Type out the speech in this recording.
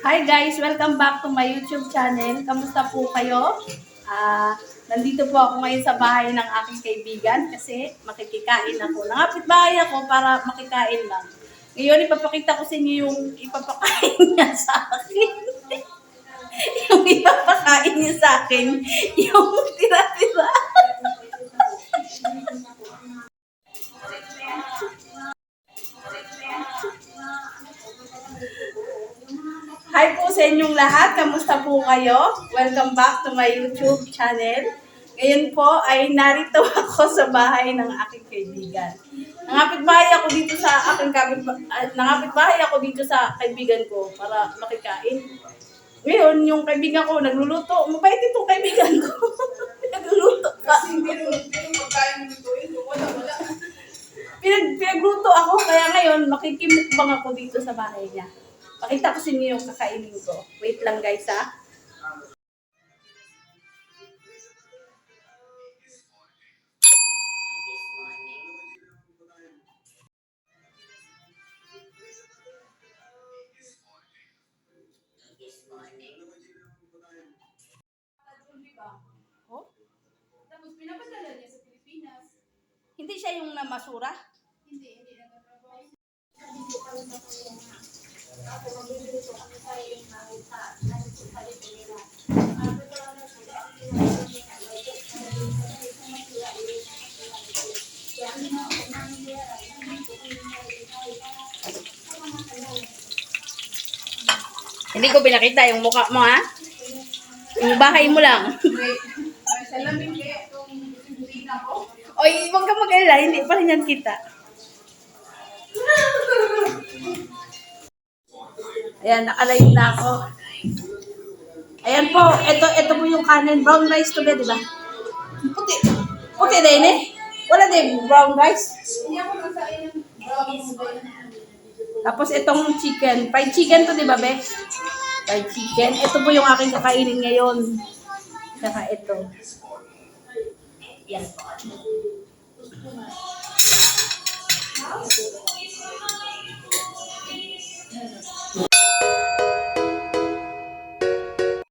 Hi guys! Welcome back to my YouTube channel. Kamusta po kayo? Ah, nandito po ako ngayon sa bahay ng aking kaibigan kasi makikikain ako. Nangapit bahay ako para makikain lang. Ngayon, ipapakita ko sa inyo yung ipapakain niya sa akin. yung ipapakain niya sa akin, yung tira-tira. Hi po sa inyong lahat. Kamusta po kayo? Welcome back to my YouTube channel. Ngayon po ay narito ako sa bahay ng aking kaibigan. Nangapit bahay ako dito sa aking kapit nangapit bahay ako dito sa kaibigan ko para makikain. Ngayon, yung kaibigan ko nagluluto. Mabait itong kaibigan ko. nagluluto pa. Pinag, pinagluto ako, kaya ngayon makikimukbang ako dito sa bahay niya. Pakita ko sa inyo yung kakainin ko. Wait lang guys ha. Oh? Tapos pinapadala niya sa Pilipinas. Hindi siya yung namasura? Hindi, hindi nagtrabaho. Hindi ko pinakita yung mukha mo ha. Yung bahay mo lang. Oy, huwag ka mag-alala, hindi pa rin yan kita. Ayan, nakalive na ako. Ayan po, ito, ito po yung kanin. Brown rice to be, di ba? Puti. Puti din eh. Wala din, brown rice. Hindi ako nasa ilang brown. Tapos itong chicken. Fried chicken to, di ba, be? Fried chicken. Ito po yung aking kakainin ngayon. Saka ito. Yan.